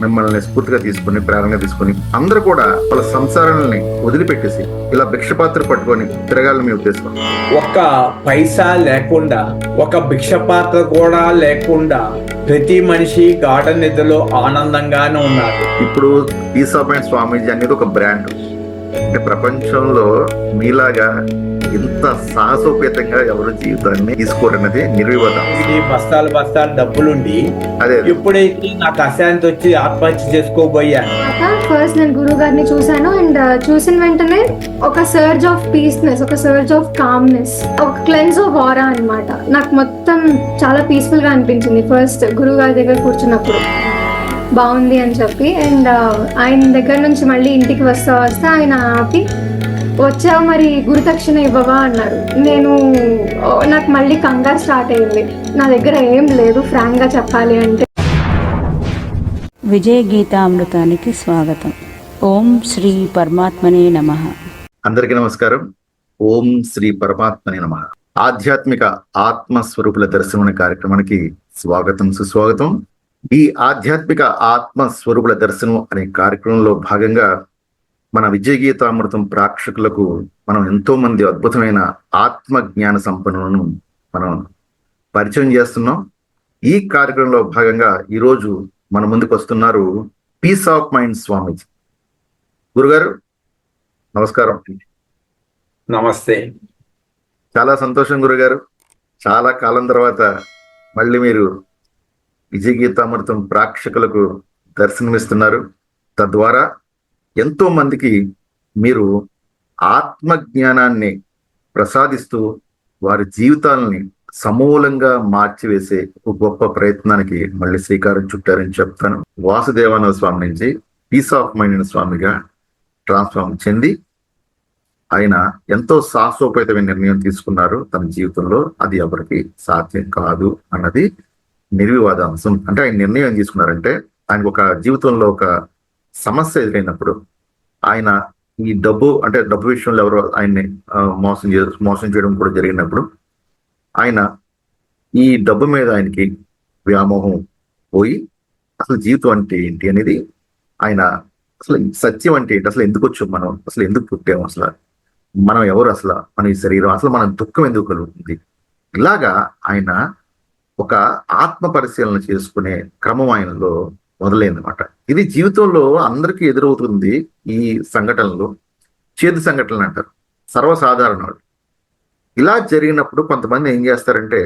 మిమ్మల్ని స్ఫూర్తిగా తీసుకుని ప్రేరణగా తీసుకుని అందరూ కూడా వాళ్ళ సంసారాలని వదిలిపెట్టేసి ఇలా భిక్షపాత్ర పట్టుకొని తిరగాలని మీ ఉద్దేశం. ఒక్క పైసా లేకుండా ఒక భిక్ష పాత్ర కూడా లేకుండా ప్రతి మనిషి గాఢ నిద్రలో ఆనందంగానే ఉన్నారు ఇప్పుడు ఈసాపాయింట్ స్వామీజీ అనేది ఒక బ్రాండ్. అంటే ప్రపంచంలో మీలాగా ఇంత సాహసోపేతంగా ఎవరు జీవితాన్ని తీసుకోరన్నది నిర్వివాదం. ఇది బస్తాలు బస్తాలు డబ్బులుండి అదే ఎప్పుడైతే నాకు అశాంతి వచ్చి ఆత్మహత్య చేసుకోబోయాను ఫస్ట్ నేను గురువు గారిని చూశాను అండ్ చూసిన వెంటనే ఒక సర్జ్ ఆఫ్ పీస్నెస్ ఒక సర్జ్ ఆఫ్ కామ్నెస్ ఒక క్లెన్స్ ఆఫ్ ఆరా అన్నమాట. నాకు మొత్తం చాలా పీస్ఫుల్గా అనిపించింది ఫస్ట్ గురువు గారి దగ్గర కూర్చున్నప్పుడు. బాగుంది అని చెప్పి అండ్ ఆయన దగ్గర నుంచి మళ్ళీ ఇంటికి వస్తా వస్తా ఆయన ఆపి వచ్చావు మరి గురుదక్షిణ ఇవ్వవా అన్నారు. నేను ఓ, నాకు మళ్ళీ కంగారు స్టార్ట్ అయింది. నా దగ్గర ఏం లేదు ఫ్రాంక్గా చెప్పాలి అంటే. విజయ గీతామృతానికి స్వాగతం. ఓం శ్రీ పరమాత్మనే నమ. అందరికీ నమస్కారం. ఓం శ్రీ పరమాత్మని నమ. ఆధ్యాత్మిక ఆత్మ స్వరూపుల దర్శనం కార్యక్రమానికి స్వాగతం సుస్వాగతం. ఈ ఆధ్యాత్మిక ఆత్మ స్వరూపుల దర్శనం అనే కార్యక్రమంలో భాగంగా మన విజయ గీతామృతం ప్రేక్షకులకు మనం ఎంతో మంది అద్భుతమైన ఆత్మ జ్ఞాన సంపన్నులను మనం పరిచయం చేస్తున్నాం. ఈ కార్యక్రమంలో భాగంగా ఈరోజు మన ముందుకు వస్తున్నారు పీస్ ఆఫ్ మైండ్ స్వామీజీ. గురుగారు నమస్కారం. నమస్తే. చాలా సంతోషం గురుగారు. చాలా కాలం తర్వాత మళ్ళీ మీరు విజయ గీతామృతం ప్రేక్షకులకు దర్శనమిస్తున్నారు. తద్వారా ఎంతో మందికి మీరు ఆత్మ జ్ఞానాన్ని ప్రసాదిస్తూ వారి జీవితాలని సమూలంగా మార్చివేసే ఒక గొప్ప ప్రయత్నానికి మళ్ళీ శ్రీకారం చుట్టారని చెప్తాను. వాసుదేవానంద స్వామి నుంచి పీస్ ఆఫ్ మైండ్ స్వామిగా ట్రాన్స్ఫార్మ్ చెంది ఆయన ఎంతో సాహసోపేతమైన నిర్ణయం తీసుకున్నారు తన జీవితంలో. అది ఎవరికి సాధ్యం కాదు అన్నది నిర్వివాద అంశం అంటే ఆయన నిర్ణయం తీసుకున్నారంటే ఆయనకు ఒక జీవితంలో ఒక సమస్య ఎదురైనప్పుడు ఆయన ఈ డబ్బు అంటే డబ్బు విషయంలో ఎవరో ఆయన్ని మోసం చే మోసం చేయడం కూడా జరిగినప్పుడు ఆయన ఈ డబ్బు మీద ఆయనకి వ్యామోహం పోయి అసలు జీవితం అంటే ఏంటి అనేది ఆయన అసలు సత్యం అంటే ఏంటి అసలు ఎందుకు వచ్చాం మనం అసలు ఎందుకు పుట్టాము అసలు మనం ఎవరు అసలు మన ఈ శరీరం అసలు మన దుఃఖం ఎందుకు కలుగుతుంది? ఇలాగా ఆయన ఒక ఆత్మ పరిశీలన చేసుకునే క్రమం ఆయనలో మొదలైందన్నమాట. ఇది జీవితంలో అందరికీ ఎదురవుతుంది ఈ సంఘటనలు. చేదు సంఘటనలు అంటారు. సర్వసాధారణ ఇలా జరిగినప్పుడు కొంతమంది ఏం చేస్తారంటే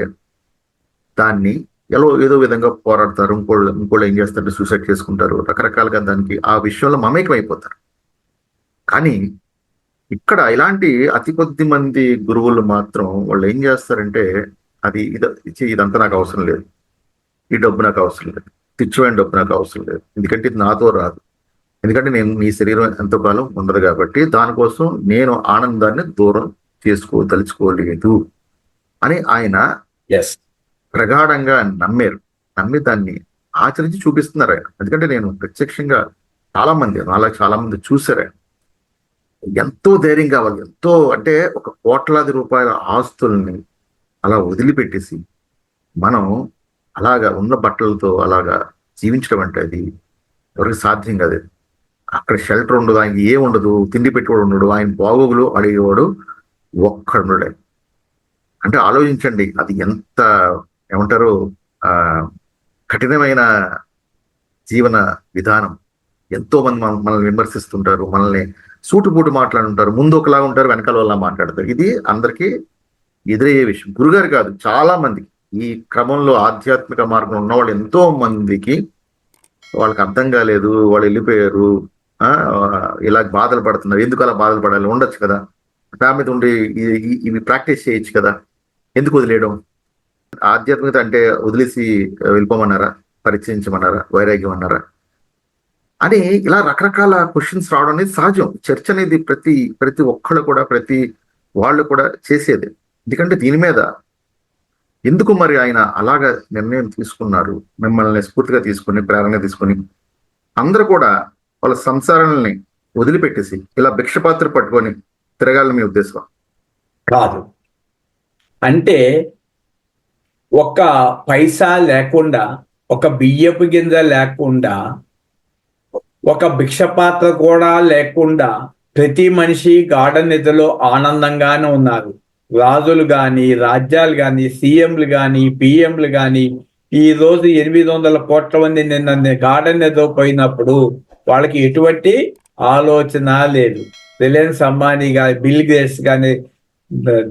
దాన్ని ఎలా ఏదో విధంగా పోరాడతారు. ఇంకోళ్ళు ఇంకోళ్ళు ఏం చేస్తారంటే సూసైడ్ చేసుకుంటారు. రకరకాలుగా దానికి ఆ విషయంలో మమేకం అయిపోతారు కానీ ఇక్కడ ఇలాంటి అతి కొద్ది మంది గురువులు మాత్రం వాళ్ళు ఏం చేస్తారంటే అది ఇద ఇదంతా నాకు అవసరం లేదు. ఈ డబ్బు నాకు అవసరం లేదు. తెచ్చిపోయిన డబ్బు నాకు అవసరం లేదు. ఎందుకంటే ఇది నాతో రాదు. ఎందుకంటే నేను నీ శరీరం ఎంతో కాలం ఉండదు కాబట్టి దానికోసం నేను ఆనందాన్ని దూరం చేసుకోదలుచుకోలేదు అని ఆయన ఎస్ ప్రగాఢంగా నమ్మారు. నమ్మి దాన్ని ఆచరించి చూపిస్తున్నారు ఆయన. ఎందుకంటే నేను ప్రత్యక్షంగా చాలా మంది నాలా చాలా మంది చూశారు ఆయన. ఎంతో ధైర్యం కావాలి. ఎంతో అంటే ఒక కోట్లాది రూపాయల ఆస్తుల్ని అలా వదిలిపెట్టేసి మనం అలాగా ఉన్న బట్టలతో అలాగా జీవించడం అంటే అది ఎవరికి సాధ్యం కాదు అక్కడ షెల్టర్ ఉండదు ఆయనకి ఏ ఉండదు తిండి పెట్టుకోడు ఉండడు ఆయన బాగోగులు అడిగేవాడు ఒక్కడు ఆయన. అంటే ఆలోచించండి అది ఎంత ఏమంటారు ఆ కఠినమైన జీవన విధానం. ఎంతో మంది మనల్ని విమర్శిస్తుంటారు మనల్ని సూటుపూటు మాట్లాడుంటారు ముందు ఒకలా ఉంటారు వెనకాల వల్ల మాట్లాడతారు. ఇది అందరికీ ఎదురయ్యే విషయం. గురుగారు కాదు చాలా మందికి ఈ క్రమంలో ఆధ్యాత్మిక మార్గం ఉన్న వాళ్ళు ఎంతో మందికి వాళ్ళకి అర్థం కాలేదు వాళ్ళు వెళ్ళిపోయారు ఆ ఇలా బాధలు పడుతున్నారు. ఎందుకు అలా బాధలు పడాలి? ఉండొచ్చు కదా. ఫ్యామిలీ ఉండి ఇవి ప్రాక్టీస్ చేయొచ్చు కదా. ఎందుకు వదిలేయడం? ఆధ్యాత్మికత అంటే వదిలేసి వెళ్ళిపోమన్నారా? పరిచయించమన్నారా? వైరాగ్యం అన్నారా? అని ఇలా రకరకాల క్వశ్చన్స్ రావడం అనేది సహజం. చర్చ అనేది ప్రతి ప్రతి ఒక్కళ్ళు కూడా ప్రతి వాళ్ళు కూడా చేసేది. ఎందుకంటే దీని మీద ఎందుకు మరి ఆయన అలాగ నిర్ణయం తీసుకున్నారు? మిమ్మల్ని స్ఫూర్తిగా తీసుకొని ప్రేరణ తీసుకొని అందరూ కూడా వాళ్ళ సంసారాలని వదిలిపెట్టేసి ఇలా భిక్షపాత్ర పట్టుకొని తిరగాలని మీ ఉద్దేశం కాదు. అంటే ఒక పైసా లేకుండా ఒక బియ్యపు గింజ లేకుండా ఒక భిక్షపాత్ర కూడా లేకుండా ప్రతి మనిషి గాఢ నిద్రలో ఆనందంగానే ఉన్నారు. రాజులు కానీ రాజ్యాలు కానీ సీఎంలు కానీ పిఎంలు కానీ ఈ రోజు ఎనిమిది వందల కోట్ల మంది నిన్న గార్డెన్ ఏదో పోయినప్పుడు వాళ్ళకి ఎటువంటి ఆలోచన లేదు. రిలయన్స్ అంబానీ కానీ బిల్ గేట్స్ కానీ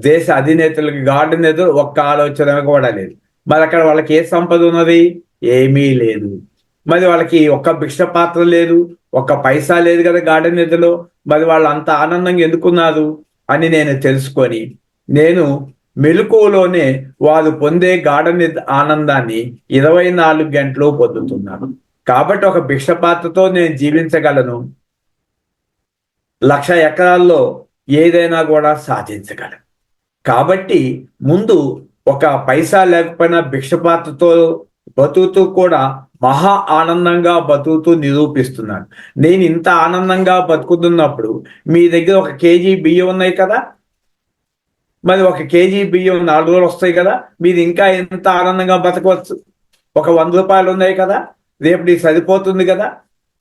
దేశ అధినేతలకు గార్డెన్ ఏదో ఒక్క ఆలోచన కూడా లేదు మరి అక్కడ వాళ్ళకి ఏ సంపద ఉన్నది? ఏమీ లేదు. మరి వాళ్ళకి ఒక్క భిక్ష పాత్ర లేదు ఒక్క పైసా లేదు కదా గార్డెన్ నిధిలో మరి వాళ్ళు అంత ఆనందంగా ఎందుకున్నారు అని నేను తెలుసుకొని నేను మెలకువలోనే వారు పొందే గాఢ ఆనందాన్ని ఇరవై నాలుగు గంటలు పొందుతున్నాను. కాబట్టి ఒక భిక్షపాత్రతో నేను జీవించగలను. లక్ష ఎకరాల్లో ఏదైనా కూడా సాధించగలను. కాబట్టి ముందు ఒక పైసా లేకపోయినా భిక్షపాత్రతో బతుకుతూ కూడా మహా ఆనందంగా బతుకుతూ నిరూపిస్తున్నాను. నేను ఇంత ఆనందంగా బతుకుతున్నప్పుడు మీ దగ్గర ఒక కేజీ బియ్యం ఉన్నాయి కదా? మరి ఒక కేజీ బియ్యం నాలుగు రోజులు వస్తాయి కదా మీరు ఇంకా ఎంత ఆనందంగా బతకవచ్చు? ఒక వంద రూపాయలు ఉన్నాయి కదా రేపు నీకు సరిపోతుంది కదా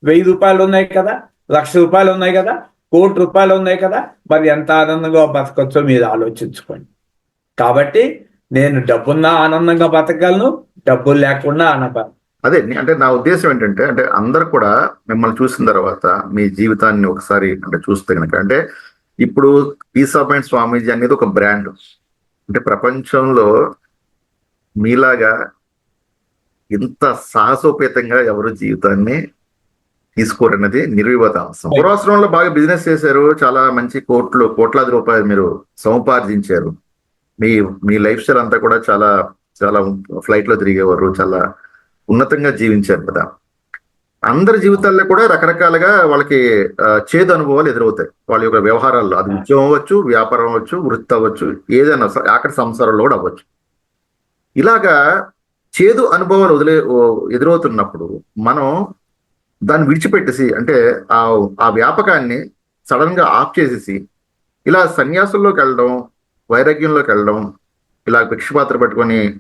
వెయ్యి రూపాయలు ఉన్నాయి కదా లక్ష రూపాయలు ఉన్నాయి కదా కోటి రూపాయలు ఉన్నాయి కదా మరి ఎంత ఆనందంగా బతకొచ్చో మీరు ఆలోచించుకోండి. కాబట్టి నేను డబ్బున్నా ఆనందంగా బతకగలను డబ్బులు లేకుండా ఆనంద అదే అంటే నా ఉద్దేశం ఏంటంటే అంటే అందరు కూడా మిమ్మల్ని చూసిన తర్వాత మీ జీవితాన్ని ఒకసారి అంటే చూస్తే కనుక అంటే ఇప్పుడు పీస్ ఆఫ్ మైండ్ స్వామీజీ అనేది ఒక బ్రాండ్ అంటే ప్రపంచంలో మీలాగా ఇంత సాహసోపేతంగా ఎవరు జీవితాన్ని తీసుకోరన్నది నిర్వివాదాంశం పూర్వాశ్రమంలో బాగా బిజినెస్ చేశారు. చాలా మంచి కోట్లు కోట్లాది రూపాయలు మీరు సముపార్జించారు. మీ మీ లైఫ్ స్టైల్ అంతా కూడా చాలా చాలా ఫ్లైట్లో తిరిగేవారు. చాలా ఉన్నతంగా జీవించారు కదా. అందరి జీవితాల్లో కూడా రకరకాలుగా వాళ్ళకి చేదు అనుభవాలు ఎదురవుతాయి. వాళ్ళ యొక్క వ్యవహారాల్లో. అది ఉద్యోగం అవ్వచ్చు వ్యాపారం అవ్వచ్చు వృత్తి అవ్వచ్చు ఏదైనా స- ఆఖరి సంసారంలో కూడా అవ్వచ్చు. ఇలాగా చేదు అనుభవాలు వదిలే ఎదురవుతున్నప్పుడు మనం దాన్ని విడిచిపెట్టేసి అంటే ఆ ఆ వ్యాపకాన్ని సడన్గా ఆఫ్ చేసేసి ఇలా సన్యాసుల్లోకి వెళ్ళడం వైరాగ్యంలోకి వెళ్ళడం ఇలా భిక్షపాత్ర పెట్టుకొని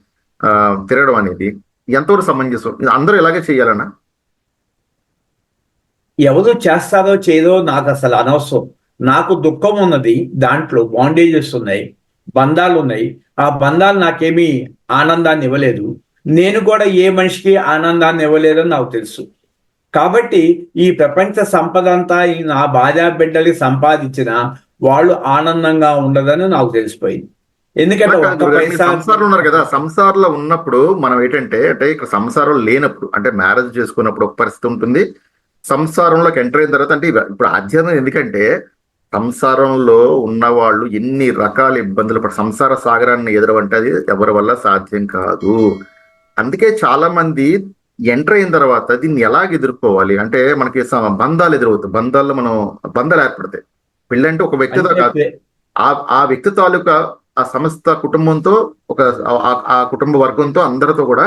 తిరగడం అనేది ఎంతవరకు సమంజసం? ఇది అందరూ ఇలాగే చేయాలన్నా ఎవరు చేస్తారో చేయదో నాకు అసలు అనవసరం. నాకు దుఃఖం ఉన్నది దాంట్లో బాండేజెస్ ఉన్నాయి బంధాలు ఉన్నాయి. ఆ బంధాలు నాకేమీ ఆనందాన్ని ఇవ్వలేదు. నేను కూడా ఏ మనిషికి ఆనందాన్ని ఇవ్వలేదని నాకు తెలుసు. కాబట్టి ఈ ప్రపంచ సంపద అంతా ఈ నా భార్యా బిడ్డలకి సంపాదించిన వాళ్ళు ఆనందంగా ఉండదని నాకు తెలిసిపోయింది. ఎందుకంటే ఉన్నారు కదా సంసారంలో ఉన్నప్పుడు మనం ఏంటంటే అంటే ఇక్కడ సంసారం లేనప్పుడు అంటే మ్యారేజ్ చేసుకున్నప్పుడు ఒక పరిస్థితి ఉంటుంది. సంసారంలోకి ఎంటర్ అయిన తర్వాత అంటే ఇప్పుడు ఆధ్యాత్మం ఎందుకంటే సంసారంలో ఉన్న వాళ్ళు ఎన్ని రకాల ఇబ్బందులు పడ సంసార సాగరాన్ని ఎదురవంటే అది ఎవరి వల్ల సాధ్యం కాదు. అందుకే చాలా మంది ఎంటర్ అయిన తర్వాత దీన్ని ఎలాగ ఎదుర్కోవాలి? అంటే మనకి బంధాలు ఎదురవుతాయి. బంధాల్లో మనం బంధాలు ఏర్పడతాయి. పెళ్ళంటే ఒక వ్యక్తితో కాదు. ఆ ఆ వ్యక్తి తాలూకా ఆ సమస్త కుటుంబంతో ఒక ఆ కుటుంబ వర్గంతో అందరితో కూడా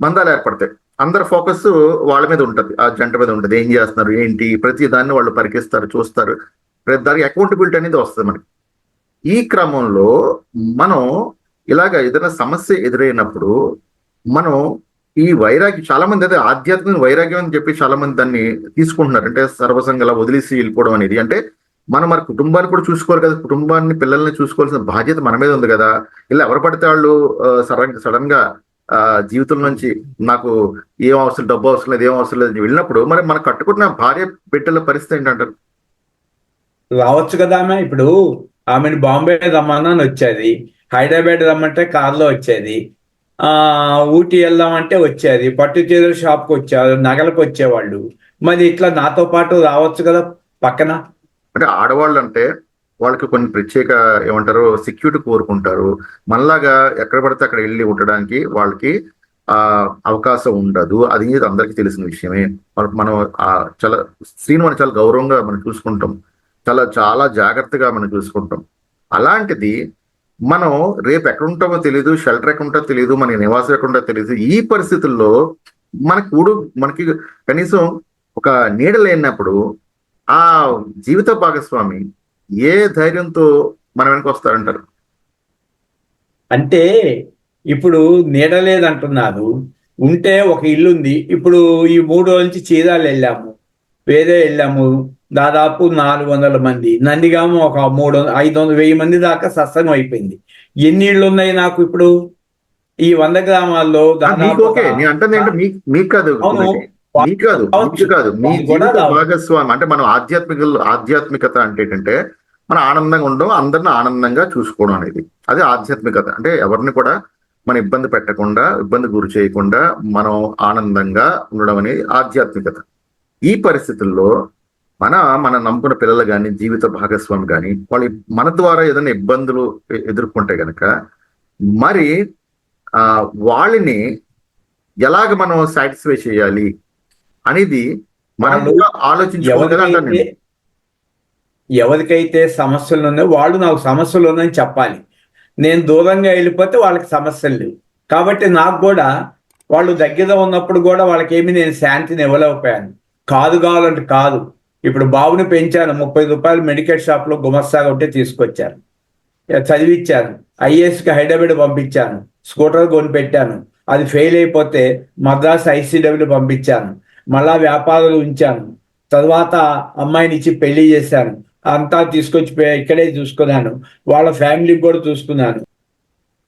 బంధాలు ఏర్పడతాయి. అందరి ఫోకస్ వాళ్ళ మీద ఉంటుంది ఆ జంట మీద ఉంటుంది. ఏం చేస్తున్నారు ఏంటి? ప్రతి దాన్ని వాళ్ళు పరికిస్తారు చూస్తారు. ప్రతి దానికి అకౌంటబిలిటీ అనేది వస్తుంది మనకి. ఈ క్రమంలో మనం ఇలాగ ఏదైనా సమస్య ఎదురైనప్పుడు మనం ఈ వైరాగ్యం చాలా మంది అదే ఆధ్యాత్మిక వైరాగ్యం అని చెప్పి చాలా మంది దాన్ని తీసుకుంటున్నారు. అంటే సర్వసంగలా వదిలేసి వెళ్ళిపోవడం అనేది. అంటే మనం మరి కుటుంబాన్ని కూడా చూసుకోవాలి కదా. కుటుంబాన్ని పిల్లల్ని చూసుకోవాల్సిన బాధ్యత మన మీద ఉంది కదా. ఇలా ఎవరు పడితే వాళ్ళు సడన్ సడన్గా ఆ, జీవితం నుంచి నాకు ఏం అవసరం డబ్బు అవసరం లేదు ఏం అవసరం లేదు వెళ్ళినప్పుడు మరి మనం కట్టుకున్న భార్య బిడ్డల పరిస్థితి ఏంటంటారు? రావచ్చు కదా ఆమె. ఇప్పుడు ఆమెను బాంబే రమ్మని వచ్చేది. హైదరాబాద్ రమ్మంటే కార్లో వచ్చేది. ఆ ఊటీ వెళ్దామంటే వచ్చేది. పట్టు చీరల షాప్కి వచ్చారు నగలకు వచ్చేవాళ్ళు. మరి ఇట్లా నాతో పాటు రావచ్చు కదా పక్కన? అంటే ఆడవాళ్ళు అంటే వాళ్ళకి కొన్ని ప్రత్యేక ఏమంటారు సెక్యూరిటీ కోరుకుంటారు. మనలాగా ఎక్కడ పడితే అక్కడ వెళ్ళి ఉండడానికి వాళ్ళకి ఆ అవకాశం ఉండదు. అది అందరికీ తెలిసిన విషయమే. మనం ఆ చాలా స్త్రీని మనం చాలా గౌరవంగా మనం చూసుకుంటాం. చాలా చాలా జాగ్రత్తగా మనం చూసుకుంటాం. అలాంటిది మనం రేపు ఎక్కడ ఉంటామో తెలియదు షెల్టర్ ఎక్కడ ఉంటుందో తెలియదు మన నివాసం ఎక్కడ ఉంటుందో తెలియదు ఈ పరిస్థితుల్లో మనకి ఊడు మనకి కనీసం ఒక నీడ లేనప్పుడు ఆ జీవిత భాగస్వామి ఏ ధైర్యంతో మన వెనక వస్తారంటారు? అంటే ఇప్పుడు నీడ లేదంటున్నారు. ఉంటే ఒక ఇల్లు ఉంది. ఇప్పుడు ఈ మూడు రోజుల నుంచి చీరాలు వెళ్ళాము. వేరే వెళ్ళాము. దాదాపు నాలుగు వందల మంది. నందిగాము ఒక మూడు ఐదు వందల వెయ్యి మంది దాకా సత్సంగం అయిపోయింది. ఎన్ని ఇళ్ళు ఉన్నాయి నాకు ఇప్పుడు? ఈ వంద గ్రామాల్లో. భాగస్వామి అంటే మనం ఆధ్యాత్మిక ఆధ్యాత్మికత అంటే ఏంటంటే మనం ఆనందంగా ఉండడం అందరిని ఆనందంగా చూసుకోవడం అనేది. అది ఆధ్యాత్మికత. అంటే ఎవరిని కూడా మనం ఇబ్బంది పెట్టకుండా ఇబ్బంది గురి చేయకుండా మనం ఆనందంగా ఉండడం అనేది ఆధ్యాత్మికత. ఈ పరిస్థితుల్లో మన మన నమ్ముకున్న పిల్లలు కానీ జీవిత భాగస్వామి కానీ వాళ్ళు మన ద్వారా ఏదైనా ఇబ్బందులు ఎదుర్కొంటే గనక మరి ఆ వాళ్ళని ఎలాగ మనం సాటిస్ఫై చేయాలి అనేది మనం కూడా ఆలోచించుకోవాలి ఎవరికైతే సమస్యలు ఉన్నాయో వాళ్ళు నాకు సమస్యలు ఉన్నాయని చెప్పాలి. నేను దూరంగా వెళ్ళిపోతే వాళ్ళకి సమస్యలు లేవు. కాబట్టి నాకు కూడా వాళ్ళు దగ్గర ఉన్నప్పుడు కూడా వాళ్ళకేమి నేను శాంతిని ఇవ్వలేకపోయాను. కాదు కావాలంటే కాదు. ఇప్పుడు బాబుని పెంచాను. ముప్పై రూపాయలు మెడికల్ షాప్లో గుమస్తాగా ఉంటే తీసుకొచ్చాను. చదివిచ్చాను. ఐఏఎస్కి హైదరాబాద్ పంపించాను. స్కూటర్ కొనిపెట్టాను. అది ఫెయిల్ అయిపోతే మద్రాస్ ఐసీడబ్ల్యూ పంపించాను. మళ్ళా వ్యాపారాలు ఉంచాను. తర్వాత అమ్మాయిని ఇచ్చి పెళ్ళి చేశాను. అంతా తీసుకొచ్చి ఇక్కడే చూసుకున్నాను. వాళ్ళ ఫ్యామిలీకి కూడా చూసుకున్నాను.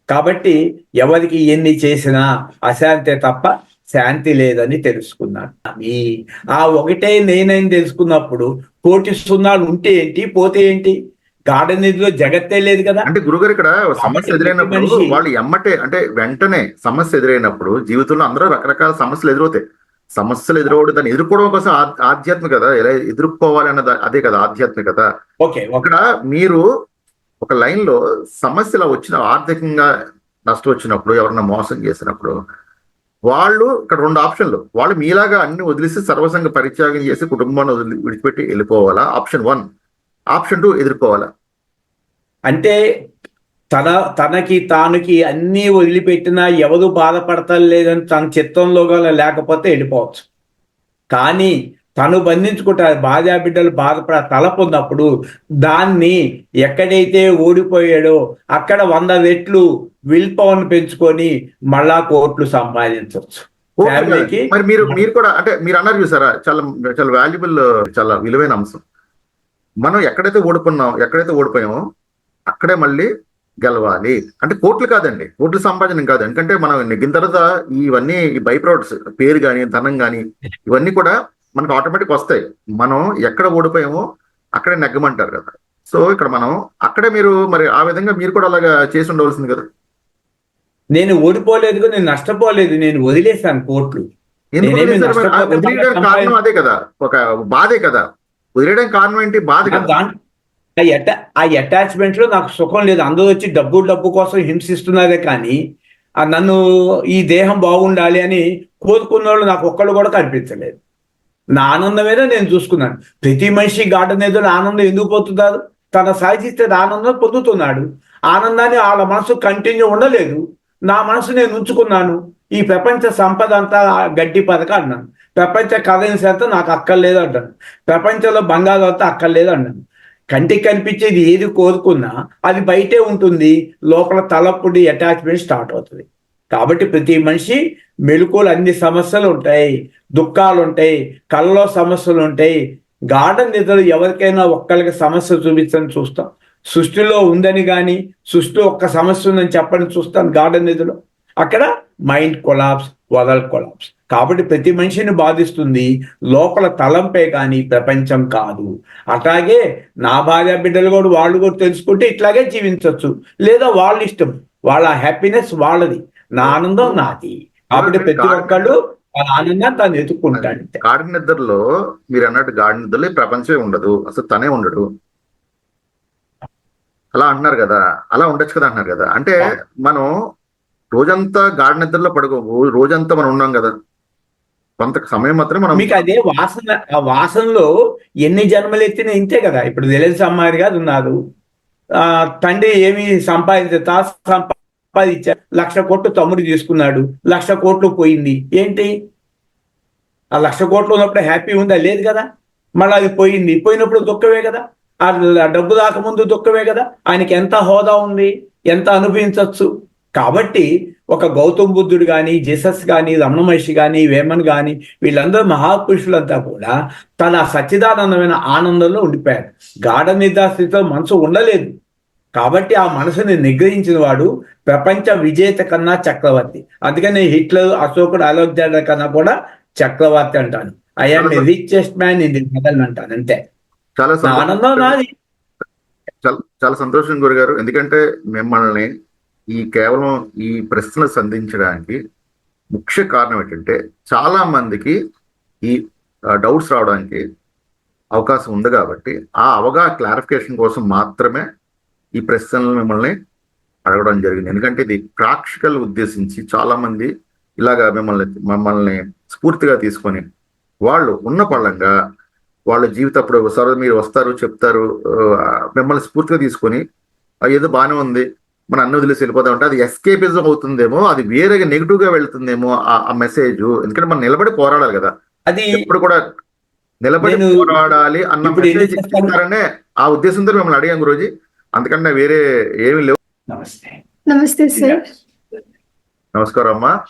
కాబట్టి ఎవరికి ఎన్ని చేసినా అశాంతే తప్ప శాంతి లేదని తెలుసుకున్నాను. ఈ ఆ ఒకటే నేనని తెలుసుకున్నప్పుడు కోటి సున్నాలు ఉంటే ఏంటి పోతే ఏంటి? గార్డెన్ నిధిలో జగత్తే లేదు కదా. అంటే గురుగారు ఇక్కడ సమస్య ఎదురైనప్పుడు వాళ్ళు ఎమ్మటే అంటే వెంటనే సమస్య ఎదురైనప్పుడు జీవితంలో అందరూ రకరకాల సమస్యలు ఎదురవుతాయి. సమస్యలు ఎదురవడం దాన్ని ఎదుర్కోవడం కోసం ఆధ్యాత్మికత ఎలా ఎదుర్కోవాలి అన్నది అదే కదా ఆధ్యాత్మికత. ఓకే అక్కడ మీరు ఒక లైన్లో సమస్యలు వచ్చిన ఆర్థికంగా నష్టం వచ్చినప్పుడు ఎవరన్నా మోసం చేసినప్పుడు వాళ్ళు ఇక్కడ రెండు ఆప్షన్లు. వాళ్ళు మీలాగా అన్ని వదిలేసి సర్వసంగ పరిత్యాగం చేసి కుటుంబాన్ని వదిలి విడిచిపెట్టి వెళ్ళిపోవాలా? Option one. ఆప్షన్ టూ ఎదుర్కోవాలా? అంటే తన తనకి తానుకి అన్నీ వదిలిపెట్టినా ఎవరు బాధపడతారు లేదని తన చిత్తంలో గల లేకపోతే వెళ్ళిపోవచ్చు. కానీ తను బంధించుకుంటారు భార్యా బిడ్డలు బాధపడ తలపు ఉన్నప్పుడు దాన్ని ఎక్కడైతే ఓడిపోయాడో అక్కడ వంద రెట్లు విల్ పవర్ పెంచుకొని మళ్ళా కోట్లు సంపాదించవచ్చు. మరి మీరు మీరు కూడా అంటే మీరు అన్నారు చూసారా చాలా చాలా వాల్యుబుల్ చాలా విలువైన అంశం. మనం ఎక్కడైతే ఓడిపోన్నాం ఎక్కడైతే ఓడిపోయామో అక్కడే మళ్ళీ గెలవాలి. అంటే కోట్లు కాదండి. కోట్లు సంపాదన కాదు. ఎందుకంటే మనం నెగ్గిన తర్వాత ఇవన్నీ ఈ బై ప్రొడక్ట్స్ పేరు కానీ ధనం కానీ ఇవన్నీ కూడా మనకు ఆటోమేటిక్ వస్తాయి. మనం ఎక్కడ ఓడిపోయామో అక్కడే నెగ్గమంటారు కదా. సో ఇక్కడ మనం అక్కడే మీరు మరి ఆ విధంగా మీరు కూడా అలాగా చేసి ఉండవలసింది కదా. నేను ఓడిపోలేదు నేను నష్టపోలేదు నేను వదిలేశాను కోట్లు. కారణం అదే కదా. ఒక బాధే కదా. వదిలేయడానికి కారణం ఏంటి? బాధ కదా. అటా ఆ అటాచ్మెంట్లో నాకు సుఖం లేదు. అందరూ వచ్చి డబ్బు డబ్బు కోసం హింసిస్తున్నారే కానీ ఆ నన్ను ఈ దేహం బాగుండాలి అని కోరుకున్న వాళ్ళు నాకు ఒక్కళ్ళు కూడా కనిపించలేదు. నా ఆనందమేదో నేను చూసుకున్నాను. ప్రతి మనిషి గార్డెన్ ఏదో ఆనందం ఎందుకు పొందుతారు తన సాధిస్తే ఆనందం పొందుతున్నాడు. ఆనందాన్ని వాళ్ళ మనసు కంటిన్యూ ఉండలేదు. నా మనసు నేను ఉంచుకున్నాను. ఈ ప్రపంచ సంపద అంతా గడ్డి పథక అన్నాను. ప్రపంచ కరెన్సీ అంతా నాకు అక్కర్లేదు అంటాను. ప్రపంచంలో బంగారం అంతా అక్కర్లేదు అన్నాను. కంటికి కనిపించేది ఏది కోరుకున్నా అది బయటే ఉంటుంది. లోపల తలపుడి అటాచ్మెంట్ స్టార్ట్ అవుతుంది. కాబట్టి ప్రతి మనిషి మెలుకులు అన్ని సమస్యలు ఉంటాయి. దుఃఖాలు ఉంటాయి. కళ్ళలో సమస్యలు ఉంటాయి. గార్డెన్ నిద్రలు ఎవరికైనా ఒక్కరికి సమస్య చూపించని చూస్తాం. సృష్టిలో ఉందని కానీ సృష్టి ఒక్క సమస్య ఉందని చెప్పని చూస్తాను గార్డెన్ నిధులు అక్కడ మైండ్ కొలాప్స్ వదల్ కొలాప్స్ కాబట్టి ప్రతి మనిషిని బాధిస్తుంది లోపల తలంపే కానీ ప్రపంచం కాదు. అట్లాగే నా భార్య బిడ్డలు కూడా వాళ్ళు కూడా తెలుసుకుంటే ఇట్లాగే జీవించవచ్చు లేదా వాళ్ళ ఇష్టం వాళ్ళ హ్యాపీనెస్ వాళ్ళది. నా ఆనందం నాది. కాబట్టి ప్రతి ఒక్కళ్ళు తాను ఎత్తుక్కుంటాడు గార్డెన్ నిద్రలో మీరు అన్నట్టు గార్డెన్ నిద్రలో ప్రపంచమే ఉండదు. అసలు తనే ఉండడు. అలా అంటున్నారు కదా. అలా ఉండొచ్చు కదా అంటున్నారు కదా. అంటే మనం రోజంతా గార్డెన్ నిద్రలో పడుకో. రోజంతా మనం ఉన్నాం కదా. కొంత సమయం మాత్రమే మనం మీకు అదే వాసన ఆ వాసనలో ఎన్ని జన్మలు ఎత్తిన ఇంతే కదా. ఇప్పుడు తెలియదు అమ్మాయి కాదు ఉన్నారు. ఆ తండ్రి ఏమి సంపాదించ తా సంపాదించా లక్ష కోట్లు తమ్ముడు తీసుకున్నాడు. లక్ష కోట్లు పోయింది. ఏంటి? ఆ లక్ష కోట్లు ఉన్నప్పుడు హ్యాపీ ఉందా? లేదు కదా. మళ్ళీ అది పోయింది. పోయినప్పుడు దుఃఖమే కదా. ఆ డబ్బు రాకముందు దుఃఖమే కదా. ఆయనకి ఎంత హోదా ఉంది? ఎంత అనుభవించవచ్చు కాబట్టి ఒక గౌతమ్ బుద్ధుడు కానీ జీసస్ కానీ రమణ మహర్షి కానీ వేమన్ కానీ వీళ్ళందరూ మహాపురుషులంతా కూడా తన సచ్చిదానందమైన ఆనందంలో ఉండిపోయారు. గాఢ నిద్రాస్థితిలో మనసు ఉండలేదు. కాబట్టి ఆ మనసుని నిగ్రహించిన వాడు ప్రపంచ విజేత కన్నా చక్రవర్తి. అందుకని హిట్లర్ అశోకుడు అలెగ్జాండర్ కన్నా కూడా చక్రవర్తి అంటాను I'm richest man in the medal అంటాను అంతే. చాలా ఆనందం నాది. చాలా సంతోషం గురుగారు. ఎందుకంటే మిమ్మల్ని ఈ కేవలం ఈ ప్రశ్నలు సంధించడానికి ముఖ్య కారణం ఏంటంటే చాలా మందికి ఈ డౌట్స్ రావడానికి అవకాశం ఉంది కాబట్టి ఆ అవగా క్లారిఫికేషన్ కోసం మాత్రమే ఈ ప్రశ్నలు మిమ్మల్ని అడగడం జరిగింది. ఎందుకంటే ఇది ప్రేక్షకులు ఉద్దేశించి చాలా మంది ఇలాగా మిమ్మల్ని మమ్మల్ని స్ఫూర్తిగా తీసుకొని వాళ్ళు ఉన్న పళ్ళంగా వాళ్ళ జీవితం అప్పుడు ఒకసారి మీరు వస్తారు చెప్తారు మిమ్మల్ని స్ఫూర్తిగా తీసుకొని ఏదో బాగానే ఉంది మన అన్ని వదిలేసి వెళ్ళిపోతాం అంటే అది ఎస్కేపిజం అవుతుందేమో అది వేరేగా నెగిటివ్గా వెళ్తుందేమో ఆ- మెసేజ్ ఎందుకంటే మనం నిలబడి పోరాడాలి కదా. అది ఎప్పుడు కూడా నిలబడి పోరాడాలి అన్న ఇప్పుడు మెసేజ్? ఇస్తారనే ఆ ఉద్దేశంతో మిమ్మల్ని అడిగాం గురూజీ. అందుకన్నా వేరే ఏమీ లేవు. నమస్తే. నమస్తే సార్. నమస్కారం అమ్మా.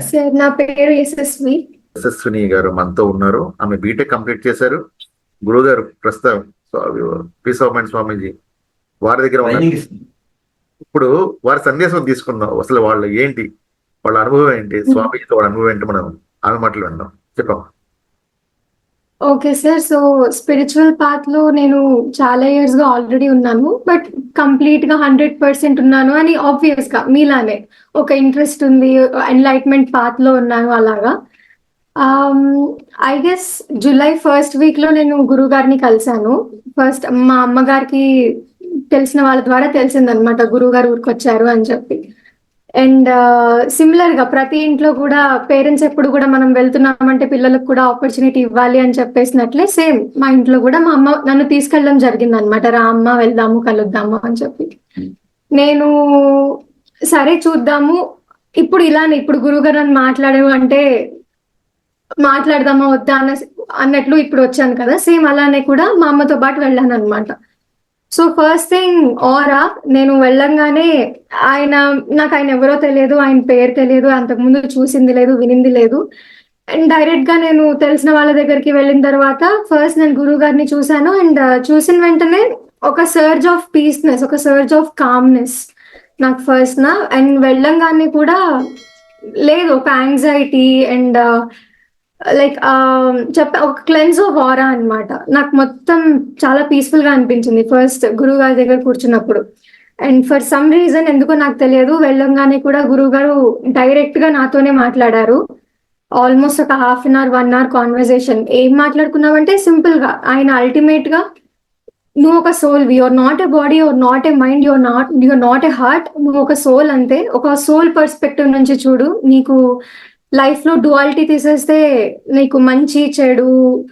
సార్ నా పేరు యశస్వి. యశస్విని గారు మనతో ఉన్నారు. ఆమె బీటెక్ కంప్లీట్ చేశారు. గురువు గారు ప్రస్తుతం పీస్ ఆఫ్ మైండ్ స్వామీజీ. వారి దగ్గర ఉన్నారు. ఇప్పుడు వారి సందేశం తీసుకుందాం. అసలు వాళ్ళు ఏంటి? వాళ్ళ అనుభవం ఏంటి? స్వామీజీతో వాళ్ళ అనుభవం ఏంటి మనం ఆమె మాటలు చెప్పాం ఓకే సార్. సో స్పిరిచువల్ పాత్లో నేను చాలా ఇయర్స్గా ఆల్రెడీ ఉన్నాను. బట్ కంప్లీట్గా హండ్రెడ్ పర్సెంట్ ఉన్నాను అని ఆబ్వియస్గా మీలానే ఒక ఇంట్రెస్ట్ ఉంది ఎన్లైట్మెంట్ పాత్లో ఉన్నాను అలాగా. ఐ గెస్ జూలై ఫస్ట్ వీక్లో నేను గురువు గారిని కలిశాను. ఫస్ట్ మా అమ్మగారికి తెలిసిన వాళ్ళ ద్వారా తెలిసిందనమాట గురువు గారు ఊరికి వచ్చారు అని చెప్పి. అండ్ సిమిలర్గా ప్రతి ఇంట్లో కూడా పేరెంట్స్ ఎప్పుడు కూడా మనం వెళ్తున్నామంటే పిల్లలకు కూడా ఆపర్చునిటీ ఇవ్వాలి అని చెప్పేసినట్లే సేమ్ మా ఇంట్లో కూడా మా అమ్మ నన్ను తీసుకెళ్ళడం జరిగింది అనమాట రా అమ్మ వెళ్దాము కలుద్దాము అని చెప్పి. నేను సరే చూద్దాము ఇప్పుడు ఇలానే ఇప్పుడు గురువుగారు నన్ను మాట్లాడారు అంటే మాట్లాడదామా వద్దా అన్న అన్నట్లు ఇప్పుడు వచ్చాను కదా సేమ్ అలానే కూడా మా అమ్మతో పాటు వెళ్ళాను అనమాట సో ఫస్ట్ థింగ్ ఆరా నేను వెళ్ళంగానే ఆయన నాకు ఆయన ఎవరో తెలియదు ఆయన పేరు తెలియదు అంతకుముందు చూసింది లేదు వినింది లేదు. అండ్ డైరెక్ట్గా నేను తెలిసిన వాళ్ళ దగ్గరికి వెళ్ళిన తర్వాత ఫస్ట్ నేను గురువు గారిని చూశాను అండ్ uh, చూసిన వెంటనే ఒక సర్జ్ ఆఫ్ పీస్నెస్ ఒక సర్జ్ ఆఫ్ కామ్నెస్ నాకు ఫస్ట్ నా. అండ్ వెళ్ళంగానే కూడా లేదు ఒక యాంగ్జైటీ అండ్ లైక్ um, చెప్ప ఒక క్లెన్స్ ఆఫ్ ఆరా అన్నమాట. నాకు మొత్తం చాలా పీస్ఫుల్గా అనిపించింది. ఫస్ట్ గురువు గారి దగ్గర కూర్చున్నప్పుడు. అండ్ ఫర్ సమ్ రీజన్ ఎందుకో నాకు తెలియదు. వెళ్ళంగానే కూడా గురువు గారు డైరెక్ట్గా నాతోనే మాట్లాడారు. ఆల్మోస్ట్ ఒక half an hour one hour conversation ఏం మాట్లాడుకున్నామంటే సింపుల్గా. ఆయన అల్టిమేట్గా నువ్వు ఒక soul your not a body your not a mind your not your not a heart నువ్వు ఒక సోల్ అంతే. ఒక సోల్ పర్స్పెక్టివ్ నుంచి చూడు. నీకు లైఫ్లో డువాలిటీ తీసేస్తే నీకు మంచి చెడు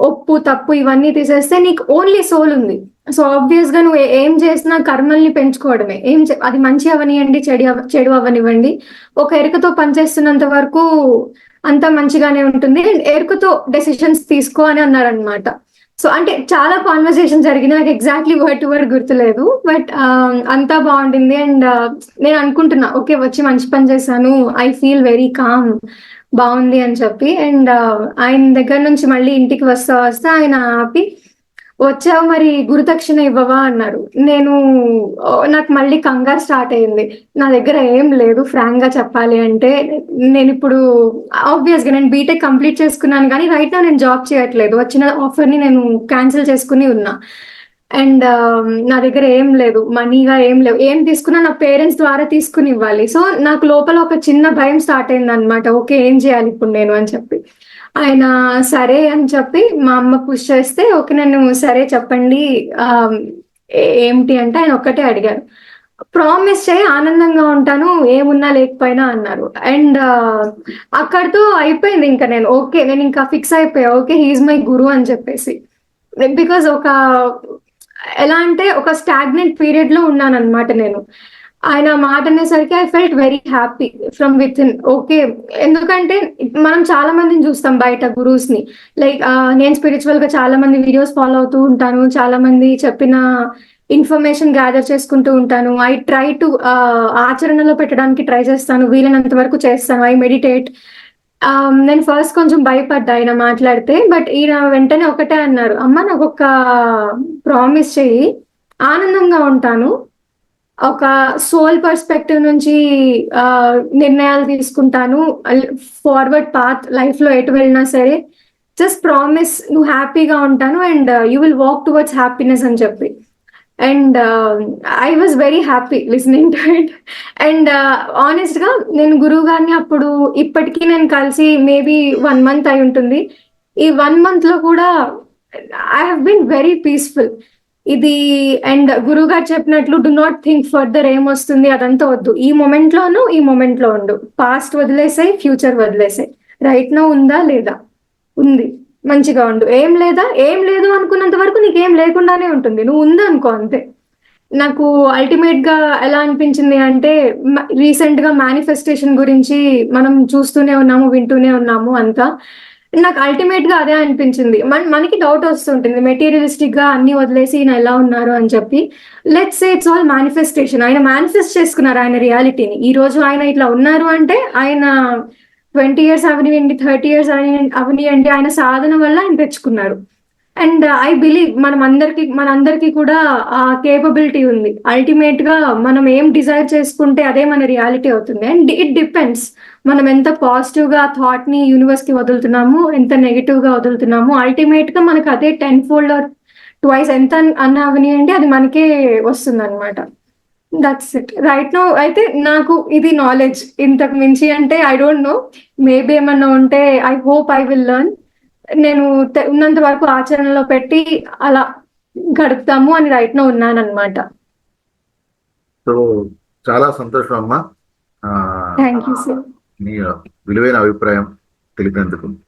ఒప్పు తప్పు ఇవన్నీ తీసేస్తే నీకు ఓన్లీ సోల్ ఉంది. సో ఆబ్వియస్గా నువ్వు ఏం చేసినా కర్మల్ని పెంచుకోవడమే. ఏం అది మంచి అవనివ్వండి చెడు చెడు అవనివ్వండి. ఒక ఎరుకతో పనిచేస్తున్నంత వరకు అంతా మంచిగానే ఉంటుంది. ఎరుకతో డెసిషన్స్ తీసుకో అని అన్నారనమాట సో అంటే చాలా కాన్వర్సేషన్ జరిగింది నాకు ఎగ్జాక్ట్లీ వర్డ్ టు వర్డ్ గుర్తులేదు బట్ um, అంతా బాగుండింది అండ్ uh, నేను అనుకుంటున్నా ఓకే వచ్చి మంచి పని చేశాను ఐ ఫీల్ వెరీ కామ్ బాగుంది అని చెప్పి. అండ్ uh, ఆయన దగ్గర నుంచి మళ్ళీ ఇంటికి వస్తా వస్తా ఆయన ఆపి వచ్చావు మరి గురుదక్షిణ ఇవ్వవా అన్నారు. నేను నాకు మళ్ళీ కంగారు స్టార్ట్ అయింది. నా దగ్గర ఏం లేదు ఫ్రాంక్గా చెప్పాలి అంటే నేను ఇప్పుడు ఆబ్వియస్గా నేను బీటెక్ కంప్లీట్ చేసుకున్నాను కానీ రైట్ నా నేను జాబ్ చేయట్లేదు. వచ్చిన ఆఫర్ని నేను క్యాన్సిల్ చేసుకుని ఉన్నా. అండ్ um, నా దగ్గర ఏం లేదు మనీగా ఏం లేవు. ఏం తీసుకున్నా నా పేరెంట్స్ ద్వారా తీసుకుని ఇవ్వాలి. సో నాకు లోపల ఒక చిన్న భయం స్టార్ట్ అయింది అనమాట ఓకే ఏం చేయాలి ఇప్పుడు నేను అని చెప్పి. ఆయన సరే అని చెప్పి మా అమ్మ పుష్ చేస్తే ఓకే నేను సరే చెప్పండి ఆ, ఏంటి అంటే ఆయన ఒక్కటే అడిగారు. ప్రామిస్ చేయి ఆనందంగా ఉంటాను ఏమున్నా లేకపోయినా అన్నారు. అండ్ అక్కడితో అయిపోయింది ఇంకా నేను ఓకే నేను ఇంకా ఫిక్స్ అయిపోయా ఓకే హీఈస్ మై గురు అని చెప్పేసి. బికాజ్ ఒక ఎలా అంటే ఒక స్టాగ్నెంట్ పీరియడ్లో ఉన్నాను అనమాట నేను. ఆయన మాట అనేసరికి I felt very happy from with in okay ఎందుకంటే మనం చాలా మందిని చూస్తాం బయట గురూస్ని లైక్ నేను స్పిరిచువల్గా చాలా మంది వీడియోస్ ఫాలో అవుతూ ఉంటాను. చాలా మంది చెప్పిన ఇన్ఫర్మేషన్ గ్యాదర్ చేసుకుంటూ ఉంటాను. ఐ ట్రై టు ఆచరణలో పెట్టడానికి ట్రై చేస్తాను. వీలైనంత వరకు చేస్తాను. ఐ మెడిటేట్ um, నేను ఫస్ట్ కొంచెం భయపడ్డా ఆయన మాట్లాడితే బట్ ఈయన వెంటనే ఒకటే అన్నారు అమ్మ నాకు ఒక ప్రామిస్ చెయ్యి. ఆనందంగా ఉంటాను. ఒక సోల్ పర్స్పెక్టివ్ నుంచి నిర్ణయాలు తీసుకుంటాను. ఫార్వర్డ్ పాత్ లైఫ్లో ఎటు వెళ్ళినా సరే జస్ట్ ప్రామిస్ నువ్వు హ్యాపీగా ఉంటాను and you will walk towards happiness అని చెప్పి. And I was very happy listening to it and uh, ఆనెస్ట్గా నేను గురువు గారిని అప్పుడు ఇప్పటికీ నేను కలిసి మేబీ వన్ మంత్ అయి ఉంటుంది. ఈ వన్ మంత్లో కూడా I have been very peaceful ఇది అండ్ గురువు గారు చెప్పినట్లు డు నాట్ థింక్ ఫర్దర్ ఏమొస్తుంది అదంతా వద్దు. ఈ మొమెంట్ లోను ఈ మొమెంట్లో ఉండు. పాస్ట్ వదిలేసాయి ఫ్యూచర్ వదిలేసాయి. రైట్ నో ఉందా లేదా? ఉంది. మంచిగా ఉండు. ఏం లేదా? ఏం లేదు అనుకున్నంత వరకు నీకేం లేకుండానే ఉంటుంది. నువ్వు ఉంది అనుకో అంతే. నాకు అల్టిమేట్గా ఎలా అనిపించింది అంటే రీసెంట్గా మేనిఫెస్టేషన్ గురించి మనం చూస్తూనే ఉన్నాము వింటూనే ఉన్నాము అంతా. నాకు అల్టిమేట్గా అదే అనిపించింది. మన మనకి డౌట్ వస్తుంటుంది. మెటీరియలిస్టిక్గా అన్ని వదిలేసి ఈయన ఎలా ఉన్నారు అని చెప్పి. Let's say it's all manifestation ఆయన మేనిఫెస్ట్ చేసుకున్నారు ఆయన రియాలిటీని ఈ రోజు ఆయన ఇట్లా ఉన్నారు అంటే ఆయన ట్వంటీ ఇయర్స్ అవనివ్వండి థర్టీ ఇయర్స్ అవనివ్వండి ఆయన సాధన వల్ల ఆయన తెచ్చుకున్నారు. అండ్ ఐ uh, బిలీవ్ మనం అందరికి మన అందరికి కూడా ఆ కేపబిలిటీ ఉంది. అల్టిమేట్గా మనం ఏం డిజైర్ చేసుకుంటే అదే మన రియాలిటీ అవుతుంది. అండ్ ఇట్ డిపెండ్స్ మనం ఎంత పాజిటివ్గా థాట్ని యూనివర్స్కి వదులుతున్నాము ఎంత నెగిటివ్గా వదులుతున్నాము అల్టిమేట్గా మనకు అదే టెన్ ఫోల్డ్ ఆర్ ట్వైస్ ఎంత అన్న అవనియండి అది మనకే వస్తుంది అనమాట దట్స్ ఇట్ రైట్ నో అయితే నాకు ఇది నాలెడ్జ్ ఇంతకు మించి అంటే ఐ డోంట్ నో మేబీ ఏమన్నా ఉంటే I hope I will learn నేను ఉన్నంత వరకు ఆచరణలో పెట్టి అలా గడుపుతాము అని రైట్ నో ఉన్నాను అనమాట సో చాలా సంతోషం అమ్మా. థ్యాంక్ యూ సార్ మీ విలువైన అభిప్రాయం తెలిపినందుకు.